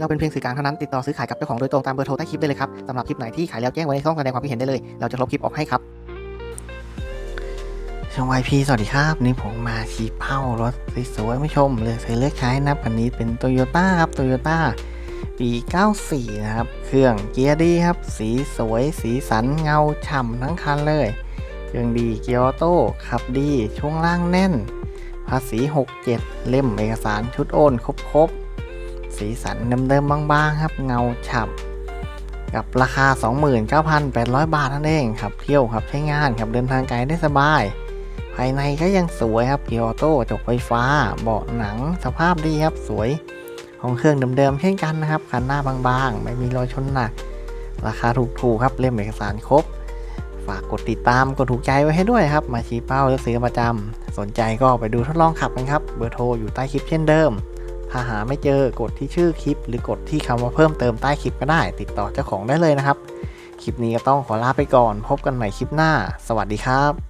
เราเป็นเพียงสื่อกลางเท่านั้นติดต่อซื้อขายกับเจ้าของโดยตรงตามเบอร์โทรใต้คลิปได้เลยครับสำหรับคลิปไหนที่ขายแล้วแจ้งไว้ในช่องแสดงความคิดเห็นได้เลย เราจะลบคลิปออกให้ครับช่องวายพีสวัสดีครับนี่ผมมาชี้เป้ารถสวยๆม่ชมเลยเคยเลือกใช้นะครับคันนี้เป็นโตโยต้าครับโตโยต้าปี 94 นะครับ เครื่องเกียร์ดีครับ สีสวย สีสันเงาฉ่ำทั้งคันเลย เครื่องดีเกียร์ออโต้ขับดี ช่วงล่างแน่น ภาษี 67 เล่มเอกสารชุดโอน ครบ สีสันเดิมๆบางๆครับ เงาฉ่ำกับราคา 29,800 บาทนั่นเองครับเที่ยวครับใช้งานครับเดินทางไกลได้สบาย ภายในก็ยังสวยครับเกียร์ออโต้จกไฟฟ้า เบาะหนังสภาพดีครับสวยของเครื่องเดิมๆเช่นกันนะครับคันหน้าบางๆ ไม่มีรอยชนหนัก ราคาถูกๆครับเล่มเอกสารครบ ฝากกดติดตามกดถูกใจไว้ให้ด้วยครับ มาชี้เป้าเลือกซื้อประจำสนใจก็ไปดูทดลองขับกันครับ เบอร์โทรอยู่ใต้คลิปเช่นเดิม ถ้าหาไม่เจอกดที่ชื่อคลิป หรือกดที่คำว่าเพิ่มเติมใต้คลิปก็ได้ ติดต่อเจ้าของได้เลยนะครับ คลิปนี้ก็ต้องขอลาไปก่อน พบกันใหม่คลิปหน้า สวัสดีครับ